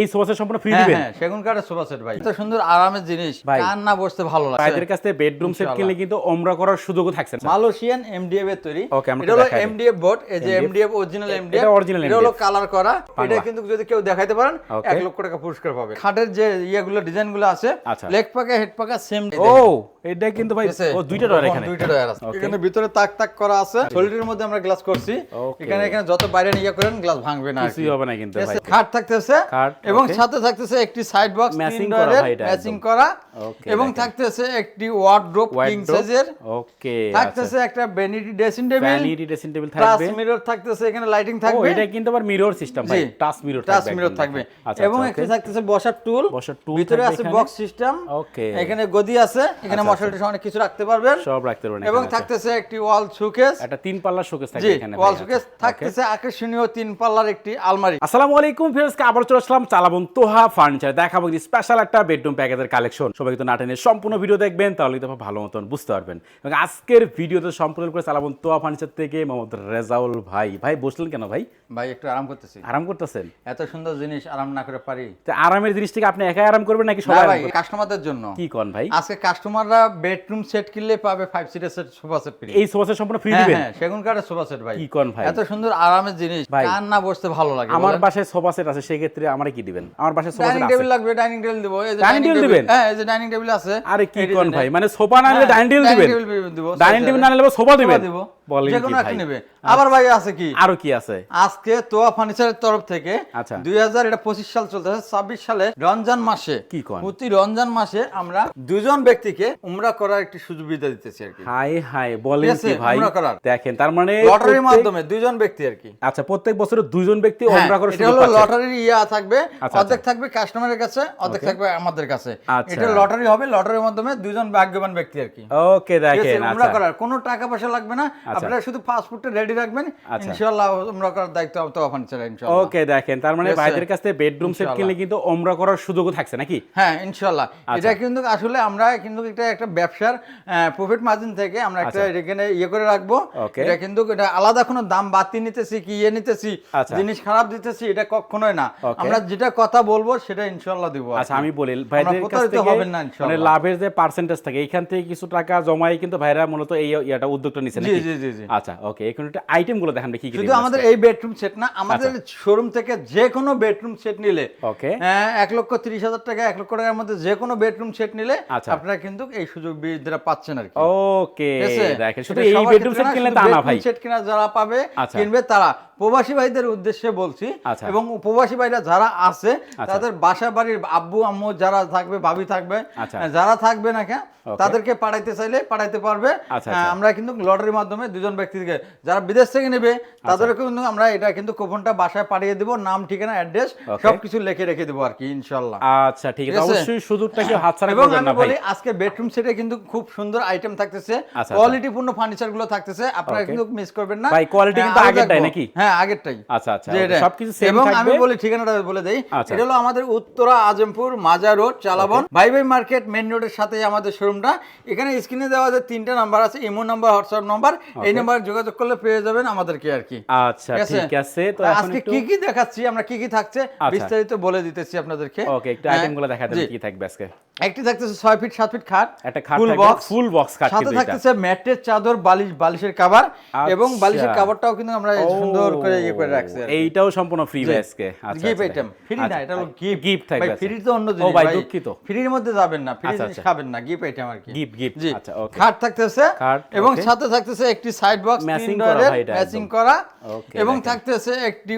এই সোফা সম্পূর্ণ ফ্রি হ্যাঁ দিবেন? হ্যাঁ সেগুন কাঠের সোফা সেট ভাই। এত সুন্দর আরামের জিনিস। না বসতে ভালো লাগে? ভাইদের কাছ থেকে বেডরুম সেট কিনলে কিন্তু ওমরা করার সুযোগও থাকছে মালয়েশিয়ান এমডিএফ এর তৈরি। Okay, আমরা এটা হলো এমডিএফ বোর্ড এই যে এমডিএফ অরিজিনাল এমডিএফ এটা original এটা হলো কালার করা। এটা কিন্তু যদি কেউ দেখাইতে পারেন Okay. এক লক্ষ টাকা পুরস্কার পাবে। খাটের যে ইয়েগুলো ডিজাইনগুলো আছে আচ্ছা। লেগ পাকা হেড পাকা সেম ও এটা কিন্তু ভাই ও দুইটা ডয়ার এখানে। দুইটা ডয়ার আছে। এখানে ভিতরে তাক তাক করা আছে। শোল্ডারের মধ্যে আমরা গ্লাস করছি। এখানে এখানে যত বাইরে নিয়ে করেন গ্লাস ভাঙবে না কিছুই হবে না কিন্তু ভাই। খাট থাকতেছে। খাট, এবং সাথে থাকতেছে একটি সাইড বক্স Matching করা ম্যাচিং করা। এবং থাকতেছে একটি ওয়ার্ড্রোপ কিং সাইজের ওকে থাকতেছে একটা vanity dressing table vanity dressing table touch থাকবে মিরর থাকতেছে এখানে লাইটিং ও থাকবে এটা কিন্তু আবার মিরর সিস্টেম ভাই। টাচ মিরর টাচ থাকবে মিরর থাকবে। আচ্ছা এবং আচ্ছা, একটি থাকতেছে বসার টুল বসার টুল ভিতরে আছে বক্স সিস্টেম Okay. এখানে গদি আছে। এখানে আচ্ছা, মশারিটা অনেক কিছু রাখতে পারবেন। সব রাখতে পারবেন এবং আচ্ছা। থাকতেছে একটি ওয়াল শোকেস একটা তিন পাল্লার শোকেস থাকবে এখানে ওয়াল শোকেস আচ্ছা। থাকতেছে আকর্ষণীয় তিন পাল্লার একটি আলমারি। আসসালামু আলাইকুম ফিরোজকে আবার চলে আসলাম চালাবন তোহা ফার্নিচার। দেখাবো স্পেশাল একটা বেডরুম প্যাকেজের কালেকশন সবাই কিন্তু নাটেনের সম্পূর্ণ ভিডিও দেখবেন তাহলে কিন্তু ভালো মতন বুঝতে পারবেন। এবং আজকের ভিডিওতে সম্পূর্ণ করে চালাবন তোহা ফার্নিচার থেকে মোহাম্মদ রেজাউল ভাই। ভাই বসলেন কেন ভাই? ভাই একটু আরাম করতেছি। আরাম করতেছেন? এত সুন্দর জিনিস আরাম না করে পারি। তো আরামের জিনিস থেকে আপনি একাই আরাম করবেন নাকি সবাই ভাই কাস্টমারদের জন্য। কি কন ভাই? আজকে কাস্টমাররা বেডরুম সেট কিনলে পাবে ফাইভ সিটের সেট সোফা সেট ফ্রি এই সোফা সেট সম্পূর্ণ ফ্রি হ্যাঁ দিবেন? হ্যাঁ সেগুন কাঠের সোফা সেট ভাই। কি কন ভাই? এত সুন্দর আরামের জিনিস ভাই। কার না বসতে ভালো লাগে আমার? বাসায় সোফা সেট আছে সেই ক্ষেত্রে আমারে কি দিবেন? আমার বাসায় সোফা ডাইনিং টেবিল লাগবে ডাইনিং টেবিল দিব। এই যে ডাইনিং টেবিল দিবেন? হ্যাঁ এই যে ডাইনিং টেবিল আছে। আরে কি কোন ভাই? মানে সোফা না নিলে ডাইনিং টেবিল দিবেন? দিব, ডাইনিং টেবিল। না নিলে সোফা দিবেন? দিব। বলেন যে কোনো একটা নেবে। আবার ভাই আছে কি? আরও কি আছে? আজকে তোয়া ফার্নিচারের তরফ থেকে আচ্ছা। দুই হাজার এটা পঁচিশ সাল চলতেছে ছাব্বিশ সালে রমজান মাসে কি কন? প্রতি রমজান মাসে আমরা দুজন ব্যক্তিকে উমরা করার একটি সুবিধা দিতেছি আর কি। হাই হাই বলেন কি ভাই? দেখেন তার মানে লটারির প্রত্যেক- মাধ্যমে দুজন ব্যক্তি আর কি। আচ্ছা প্রত্যেক বছরে দুইজন ব্যক্তি হ্যাঁ, করার সুযোগ পাচ্ছে। লটারির ইয়া থাকবে আচ্ছা, অর্ধেক থাকবে কাস্টমারের কাছে অর্ধেক থাকবে আমাদের কাছে। আচ্ছা। এটা লটারি হবে লটারির মাধ্যমে দুজন ভাগ্যবান ব্যক্তি আর কি। ওকে দেখেন উমরা আচ্ছা। করার কোনো টাকা পয়সা লাগবে না আচ্ছা। আপনারা শুধু পাসপোর্টটা রেডি রাখবেন। আচ্ছা। ইনশাআল্লাহ উমরা করার দায়িত্ব তো ইনশাআল্লাহ। ওকে দেখেন তার মানে ভাইদের কাছ থেকে বেডরুম সেট কিনলে কিন্তু ওমরা করার সুযোগও থাকছে নাকি? হ্যাঁ ইনশাল্লাহ আচ্ছা। এটা কিন্তু আসলে আমরা কিন্তু এটা একটা ব্যবসার প্রফিট মার্জিন থেকে আমরা একটা আচ্ছা। এখানে ইয়ে করে রাখব। এটা কিন্তু এটা আলাদা কোনো দাম বাড়তি নিতেছি কি ইয়ে নিতেছি আচ্ছা। জিনিস খারাপ দিতেছি এটা কখনোই না। আমরা যেটা কথা বলব সেটা ইনশাল্লাহ দিব আচ্ছা আমি বলি ভাইদের কাছ থেকে হবেন না মানে ইনশাআল্লাহ। লাভের যে পার্সেন্টেজ থাকে এইখান থেকে কিছু টাকা জমাই কিন্তু ভাইরা মূলত এই ইয়াটা উদ্যোগটা নিছে নাকি? জি জি। জি আচ্ছা ওকে এখন একটু আইটেমগুলো দেখান কি শুধু আমাদের এই বেডরুম সেট না আমাদের আচ্ছা। শোরুম থেকে যে কোনো বেডরুম সেট নিলে Okay. হ্যাঁ, এক লক্ষ তিরিশ হাজার টাকা এক লক্ষ টাকার মধ্যে যে কোনো বেডরুম সেট নিলে আচ্ছা। আপনারা কিন্তু এই সুযোগ সুবিধাটা পাচ্ছেন আর কি ওকে দেখেন শুধু এই বেডরুম সেট কিনলে তা না ভাই সেট কিনা যারা পাবে আচ্ছা। কিনবে তারা প্রবাসী ভাইদের উদ্দেশ্যে বলছি আচ্ছা। এবং প্রবাসী ভাইরা যারা আছে আচ্ছা। তাদের বাসা বাড়ির আব্বু আম্মু যারা থাকবে ভাবি থাকবে আচ্ছা। যারা থাকবে না কেন তাদেরকে পাঠাইতে চাইলে পাঠাইতে পারবে আচ্ছা। আমরা কিন্তু লটারির মাধ্যমে দুজন ব্যক্তিকে যারা বিদেশ থেকে নেবে। তাদেরকে কিন্তু আমরা এটা কিন্তু কুপনটা বাসায় পাঠিয়ে দিব নাম ঠিকানা অ্যাড্রেস সবকিছু লিখে রেখে দেবো আর কি ইনশাল্লাহ আচ্ছা ঠিক আছে? অবশ্যই সুযোগটা কি হাতছাড়া এবং করবেন আমি না ভাই বলি আজকে বেডরুম সেটে কিন্তু খুব সুন্দর আইটেম থাকতেছে আচ্ছা। কোয়ালিটি পূর্ণ ফার্নিচারগুলো থাকতেছে আপনারা কিন্তু মিস করবেন না ভাই, হ্যাঁ, কিন্তু আরও আগেরটাই নাকি? হ্যাঁ আগেরটাই। আচ্ছা, আচ্ছা, সবকিছু এবং আমি বলি ঠিকানাটা বলে দেই। আচ্ছা। এটা হলো আমাদের উত্তরা আজমপুর মাজা রোড চালাবন। ভাই ভাই মার্কেট মেন রোডের সাথেই আমাদের শোরুমটা এখানে স্ক্রিনে দেওয়া যে তিনটা নাম্বার আছে ইমো নাম্বার হোয়াটসঅ্যাপ নাম্বার এই নাম্বার যোগাযোগ করলে পেয়ে যাবেন আমাদেরকে আর কি। আচ্ছা ঠিক আছে? তো আজকে কি কি দেখাচ্ছি আমরা কি কি থাকছে আচ্ছা। বিস্তারিত বলে দিতেছি আপনাদেরকে। ওকে একটু হ্যাঁ, আইটেমগুলো দেখা। কি থাকবে আজকে। একটি থাকতেছে ছয় ফিট সাত ফিট খাট। একটা খাট ফুল বক্স ফুল বক্স খাট সাথে থাকতেছে ম্যাটের চাদর বালিশ বালিশের কাভার এবং আচ্ছা। বালিশের কাভারটাও কিন্তু আমরা সুন্দর করে ইয়ে করে রাখছি এইটাও সম্পূর্ণ ফ্রি ভাই আজকে আচ্ছা গিফট আইটেম ফ্রি না এটা হলো আচ্ছা, গিফট থাকবে ভাই আচ্ছা। ফ্রি তো অন্য জিনিস ভাই ভাই। দুঃখিত। ফ্রির মধ্যে যাবেন না ফ্রি আচ্ছা, জিনিস। খাবেন না গিফট আইটেম আর কি। Gift, জি। আচ্ছা. খাট থাকতেছে এবং সাথে থাকতেছে একটি সাইড বক্স Matching করা ম্যাচিং করা এবং থাকতেছে একটি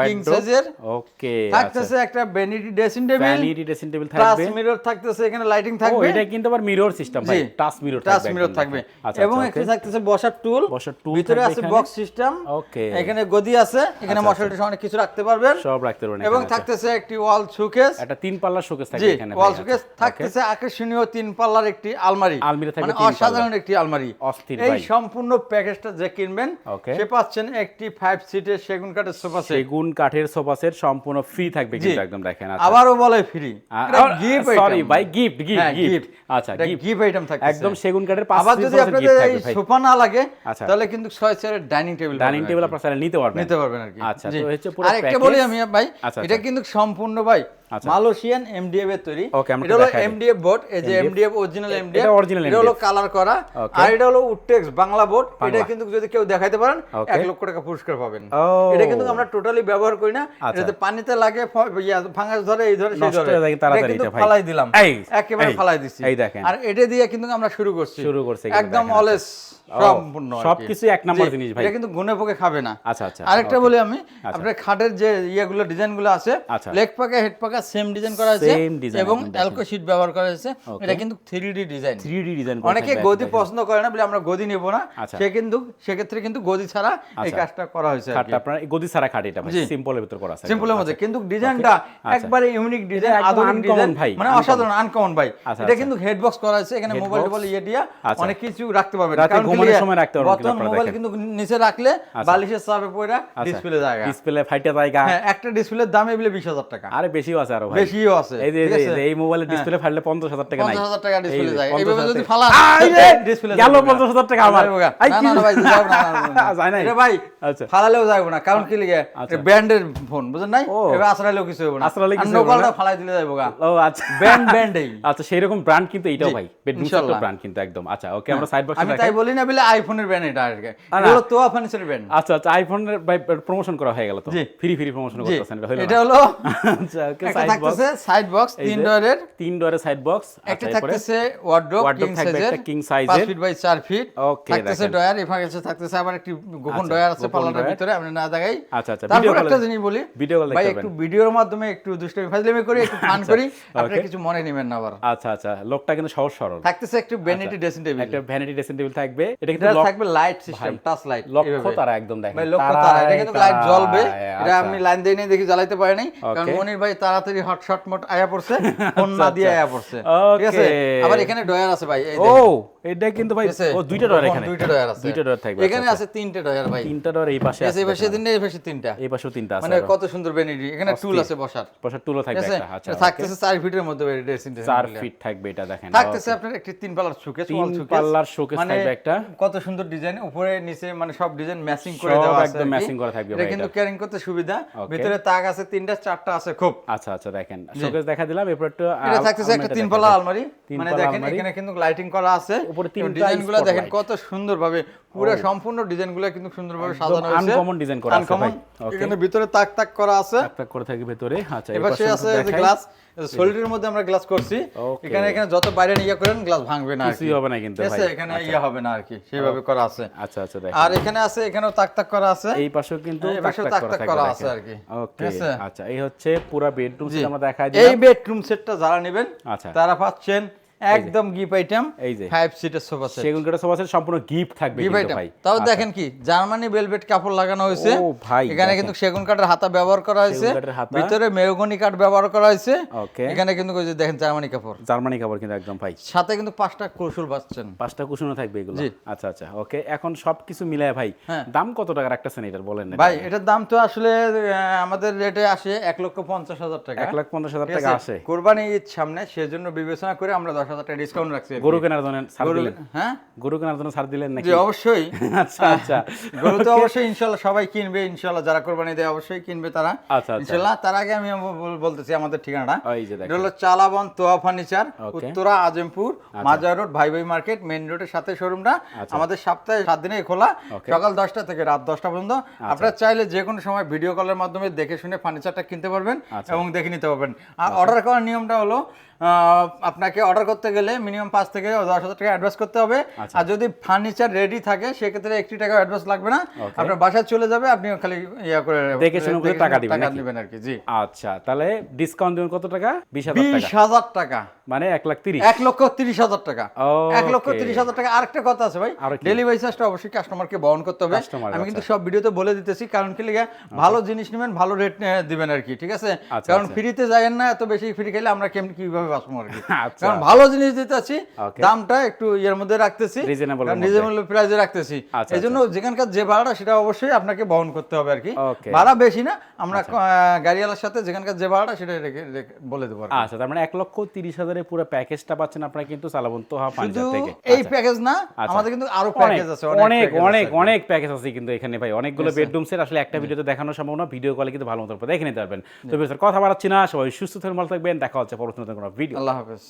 কিং সাইজের ওকে থাকতেছে একটা vanity dressing table vanity dressing table touch থাকবে মিরর থাকতেছে এখানে লাইটিং থাকবে। এটা কিন্তু আবার মিরর সিস্টেম ভাই। টাচ মিরর টাচ থাকবে মিরর থাকবে। এবং থাকতেছে বসার টুল বসার tool ভিতরে আছে বক্স সিস্টেম Okay. এখানে গদি আছে এখানে আচ্ছা, মশারিটা অনেক কিছু রাখতে পারবেন। সব রাখতে পারবেন এবং আচ্ছা। থাকতেছে একটি ওয়াল শোকেস। একটা তিন পাল্লার শোকেস থাকবে এখানে ওয়াল শোকেস আচ্ছা। থাকতেছে আকর্ষণীয় তিন পাল্লার একটি আলমারি। আলমারি থাকবে মানে অসাধারণ একটি আলমারি। অস্থির এই সম্পূর্ণ প্যাকেজটা যে কিনবেন সে পাচ্ছেন একটি ফাইভ সিটের সেগুন কাঠের সোফা সেট সেগুন কাঠের সোফা সেট সম্পূর্ণ ফ্রি থাকবে কিন্তু একদম দেখেন আচ্ছা। আবারও বলে ফ্রি গিফট সরি ভাই গিফট গিফট গিফট আচ্ছা গিফট gift item থাকতেছে। একদম সেগুন কাঠের পাঁচ আবার যদি আপনাদের এই সোফা না লাগে আচ্ছা। তাহলে কিন্তু ছয় চেয়ারের ডাইনিং টেবিল ডাইনিং টেবিল আপনারা নিতে পারবেন নিতে পারবেন আর কি আচ্ছা তো হচ্ছে পুরো আরেকটা বলি আমি ভাই আচ্ছা, এটা আচ্ছা। কিন্তু সম্পূর্ণ ভাই। মালয়েশিয়ান এমডিএফ এর তৈরি। এটা হলো এমডিএফ বোর্ড এই যে এমডিএফ অরিজিনাল এমডিএফ এটা হলো কালার করা। আর এটা হলো উডটেক্স বাংলা বোর্ড এটা কিন্তু যদি কেউ দেখাইতে পারেন Okay. এক লক্ষ টাকা পুরস্কার পাবেন। এটা কিন্তু আমরা টোটালি ব্যবহার করি না। আচ্ছা। এটাতে পানিতে লাগে ফাঙ্গাস ধরে এই ধরে সেই ধরে। তাড়াতাড়ি এটা ভাই। ফালাই দিলাম। একেবারে ফালাই দিছি। এই দেখেন। আর এটা দিয়ে কিন্তু আমরা শুরু করছি। শুরু করছি একদম অলেস সম্পূর্ণ সবকিছু এক নাম্বার জিনিস ভাই। এটা কিন্তু গুনে পোকে খাবে না। আচ্ছা আচ্ছা। আরেকটা বলি আমি আপনার খাটের যে ইয়েগুলো ডিজাইনগুলো আছে আচ্ছা। লেগ পাকা হেড পাকা সেম ডিজাইন করা আছে এবং অ্যালকো শীট ব্যবহার করা হয়েছে। এটা কিন্তু 3D ডিজাইন 3D ডিজাইন অনেকে গদি পছন্দ করে না বলে আমরা গদি নেব না। আচ্ছা। সে কিন্তু সেক্ষেত্রে কিন্তু গদি ছাড়া এই আচ্ছা। কাজটা করা হয়েছে খাটটা আপনার গদি ছাড়া খাট এটা সিম্পলের ভিতর করা আছে। সিম্পলের মধ্যে। কিন্তু ডিজাইনটা একবারে ইউনিক ডিজাইন আচ্ছা। আধুনিক ডিজাইন ভাই, মানে অসাধারণ আনকমন ভাই। আচ্ছা, এটা আচ্ছা। কিন্তু হেড বক্স করা আছে এখানে মোবাইল? টোবাইল ইয়ে দিয়া আচ্ছা। অনেক কিছু রাখতে পারবেন। রাতে কারণ ঘুমানোর সময় রাখতে পারবেন বর্তমান মোবাইল কিন্তু নিচে রাখলে আচ্ছা। বালিশের চাপে পড়ে ডিসপ্লে জায়গা। ডিসপ্লে ফাইটা জায়গা। হ্যাঁ একটা ডিসপ্লের দাম এগুলো বিশ হাজার টাকা। আরে বেশিও আছে। আরও ভাই। বেশিও আছে এই যে এই আছে? মোবাইলের ডিসপ্লে হাজার টাকা নাই টাকা ডিসপ্লে যায়। এইভাবে যদি রে, ডিসপ্লে গেল হাজার টাকা আমার। আই, কি- না না ভাই যাও না, না, না, না। যায় নাই? এটা ভাই আচ্ছা। ফালালেও যাব না কারণ কি লিগে? আচ্ছা। ব্যান্ডের ফোন বুঝেন নাই? ও। এবার আশ্রাইলেও কিছু হবে না। আর কিছু নোকালটা না? ফালাই দিলে গা। ও আচ্ছা। ব্যান্ডেই আচ্ছা সেই রকম ব্র্যান্ড কিন্তু এটাও ভাই। বেডরুম। ব্র্যান্ড কিন্তু একদম। আচ্ছা ওকে আমরা সাইড বক্সে আমি তাই বলি না বলে আইফোনের ব্যান্ড এটা আর কি। না। তোয়া ফার্নিচারের ব্যান্ড আচ্ছা আচ্ছা আইফোনের ভাই প্রমোশন করা হয়ে গেল তো। ফ্রি ফ্রি প্রমোশন করতেছেন এটা হলো হলো আচ্ছা ওকে একটা থাকতেছে সাইড বক্স তিন ডোরের। তিন ডোরের সাইড বক্স একটা থাকতেছে ওয়ার্ড্রোব কিং সাইজের একটা king 5 ফিট বাই 4 ফিট থাকতেছে। ডয়ার এখানে কাছে থাকতেছে আবার একটি গোপন আচ্ছা, ডয়ার আছে পাল্লাটার ভিতরে আমরা না দেখাই। আচ্ছা, আচ্ছা, video একটা জিনিস বলি। call ভাই একটু ভিডিওর মাধ্যমে একটু দুষ্টামি ফাজলামি করি একটু ফান করি আপনি okay. কিছু মনে নেবেন না আবার। আচ্ছা আচ্ছা লোকটা কিন্তু সহজ সরল। থাকতেছে একটু ভ্যানিটি ড্রেসিং টেবিল একটা ভ্যানিটি ড্রেসিং টেবিল থাকবে। এটা কিন্তু থাকবে লাইট সিস্টেম টাচ লাইট লক্ষ্য তারা একদম দেখেন। ভাই লক্ষ্য তারা এটা কিন্তু লাইট জ্বলবে। এটা আচ্ছা। আমি লাইন দিয়ে দেখি জ্বালাইতে পারি নাই কারণ মনির ভাই তাড়াতাড়ি হট শট মট আয়া পড়ছে ফোন না দিয়ে আচ্ছা। আয়া পড়ছে ঠিক আছে. আবার এখানে ডয়ার আছে ভাই ও। এটা কিন্তু ভাই ও দুইটা গোপন এখানে। দুইটা ডয়ার আছে। দুইটা ডোর থাকবে এখানে আচ্ছা, আছে তিনটে ডয়ার ভাই। আচ্ছা। তিনটা ডোর এই পাশে আছে এই পাশে তিনটে এই পাশে তিনটা। এই পাশেও তিনটা আছে মানে কত সুন্দর বেনিটি এখানে টুল আছে বসার। পাশে টুলও থাকবে একটা আচ্ছা থাকতেছে চার ফিটের মধ্যে ড্রেসিং চার ফিট থাকবে এটা দেখেন। থাকতেছে আপনার একটি তিন পাল্লার শোকেস ওয়াল শোকেস পাল্লার showcase মানে থাকবে একটা। কত সুন্দর ডিজাইন উপরে নিচে মানে সব ডিজাইন ম্যাচিং করে দেওয়া আছে একদম matching করা থাকবে এটা কিন্তু ক্যারিং করতে সুবিধা। ভিতরে তাক আছে তিনটা চারটা আছে খুব। আচ্ছা আচ্ছা দেখেন। শোকেস দেখা দিলাম এরপর একটু এটা থাকতেছে একটা তিন পাল্লা আলমারি। মানে দেখেন এখানে কিন্তু লাইটিং করা আছে। উপরে তিনটা ডিজাইনগুলো দেখেন কত সুন্দর ভাবে পুরো সম্পূর্ণ ডিজাইনগুলো কিন্তু সুন্দরভাবে সাজানো হয়েছে। uncommon design করা আছে ভাই। এখানে ভিতরে তাক তাক করা আছে। একটা করে থাকবে ভেতরে। আচ্ছা এবার সে আছে যে গ্লাস সলিডের মধ্যে আমরা গ্লাস করছি। এখানে এখানে যত বাইরে নিয়ে করেন গ্লাস ভাঙবে না হবে না কিন্তু ভাই। এখানে ইয়ে হবে না আর কি। সেইভাবে করা আছে। আচ্ছা আচ্ছা দেখেন। আর এখানে আছে এখানেও তাক তাক করা আছে। এই পাশেও কিন্তু এই তাক তাক তাক তাক করা আছে আর কি। ওকে আচ্ছা এই হচ্ছে পুরো বেডরুম জি। আমরা দেখাই এই দিলাম বেডরুম সেটটা যারা নেবেন আচ্ছা। তারা পাচ্ছেন একদম গিফট আইটেম এই যে। ফাইভ সিটের সোফা সেট সেগুন কাঠের সোফা সেট সম্পূর্ণ গিফট থাকবে গিফট কিন্তু ভাই। তাও আচ্ছা। দেখেন কি জার্মানি ভেলভেট কাপড় লাগানো হয়েছে। ও ভাই, এখানে কিন্তু সেগুন কাঠের হাতা ব্যবহার করা হয়েছে। ভিতরে মেহগনি কাঠ ব্যবহার করা হয়েছে। ওকে। এখানে কিন্তু ওই যে দেখেন জার্মানি কাপড়। জার্মানি কাপড় কিন্তু একদম ভাই। সাথে কিন্তু পাঁচটা কৌশল পাচ্ছেন পাঁচটা কুশনও থাকবে এগুলো। আচ্ছা আচ্ছা ওকে। এখন সবকিছু মিলায় ভাই হ্যাঁ। দাম কত টাকা রাখতেছেন এটার বলেন না ভাই এটার দাম তো আসলে আমাদের রেটে আসে এক লক্ষ পঞ্চাশ হাজার টাকা। এক লাখ পঞ্চাশ হাজার টাকা আছে? আসে। কোরবানি ঈদ সামনে সেজন্য বিবেচনা করে আমরা দশ হাজার টাকা ডিসকাউন্ট রাখছি গরু কেনার জন্য ছাড় দিলেন? হ্যাঁ? গরু কেনার জন্য ছাড় দিলেন নাকি? অবশ্যই। আচ্ছা আচ্ছা। গরু তো অবশ্যই ইনশাল্লাহ সবাই কিনবে ইনশাল্লাহ যারা কোরবানি দেয় অবশ্যই কিনবে তারা। আচ্ছা, আচ্ছা। ইনশাল্লাহ তার আগে আমি বল- বল- বলতেছি আমাদের ঠিকানাটা। এটা হলো চালাবন তোয়া ফার্নিচার উত্তরা আজমপুর মাজার রোড ভাই ভাই মার্কেট মেইন রোডের সাথে শোরুমটা। আচ্ছা। আমাদের সপ্তাহে সাত দিনে খোলা। সকাল দশটা থেকে রাত দশটা পর্যন্ত। আপনারা চাইলে যে কোনো সময় ভিডিও কলের মাধ্যমে দেখে শুনে ফার্নিচারটা কিনতে পারবেন আচ্ছা। এবং দেখে নিতে পারবেন। আর অর্ডার করার নিয়মটা হলো আপনাকে অর্ডার করতে গেলে মিনিমাম পাঁচ থেকে দশ হাজার টাকা অ্যাডভান্স করতে হবে। আচ্ছা। আর যদি ফার্নিচার রেডি থাকে সেক্ষেত্রে একটি টাকা অ্যাডভান্স লাগবে না। আপনার বাসায় চলে যাবে আপনি খালি ইয়া করে দেখে শুনে বুঝে টাকা দিবেন নাকি? নেবেন আর কি জি। আচ্ছা তাহলে ডিসকাউন্ট দেবেন কত টাকা? বিশ হাজার টাকা। মানে এক লাখ তিরিশ। এক লক্ষ তিরিশ হাজার টাকা। এক লক্ষ তিরিশ হাজার টাকা। আরেকটা কথা আছে ভাই ডেলিভারি চার্জটা অবশ্যই কাস্টমারকে বহন করতে হবে। আমি কিন্তু আচ্ছা। সব ভিডিওতে বলে দিতেছি কারণ কি লিগে ভালো জিনিস নেবেন ভালো রেট দিবেন আর কি ঠিক আছে? আচ্ছা, কারণ। ফ্রিতে যায়েন না এত বেশি ফ্রি খেলে আমরা কেমন কীভাবে বাঁচবো আর কি। কারণ ভালো জিনিস. দামটা একটু ইয়ের মধ্যে রাখতেছি। রিজনেবল প্রাইসে রাখতেছি। আচ্ছা, এই জন্য যেখানকার যে ভাড়াটা সেটা অবশ্যই আপনাকে বহন করতে হবে আর কি। ভাড়া বেশি না আমরা গাড়িওয়ালার সাথে যেখানকার যে ভাড়াটা সেটা বলে দেবো আচ্ছা তার মানে এক লক্ষ তিরিশ হাজার ফার্নিচারের পুরো প্যাকেজটা পাচ্ছেন আপনারা কিন্তু থেকে। এই আচ্ছা। প্যাকেজ না আচ্ছা। আমাদের কিন্তু আরও প্যাকেজ আছে অনেক অনেক অনেক প্যাকেজ আছে কিন্তু এখানে ভাই। অনেকগুলো বেডরুম সেট আসলে একটা ভিডিওতে দেখানো সম্ভব না ভিডিও কলে কিন্তু ভালো মতো দেখে নিতে পারবেন। তো কথা বাড়াচ্ছি না সবাই সুস্থ থাকবেন ভালো থাকবেন দেখা হচ্ছে পরবর্তী কোনো ভিডিও আল্লাহ হাফেজ।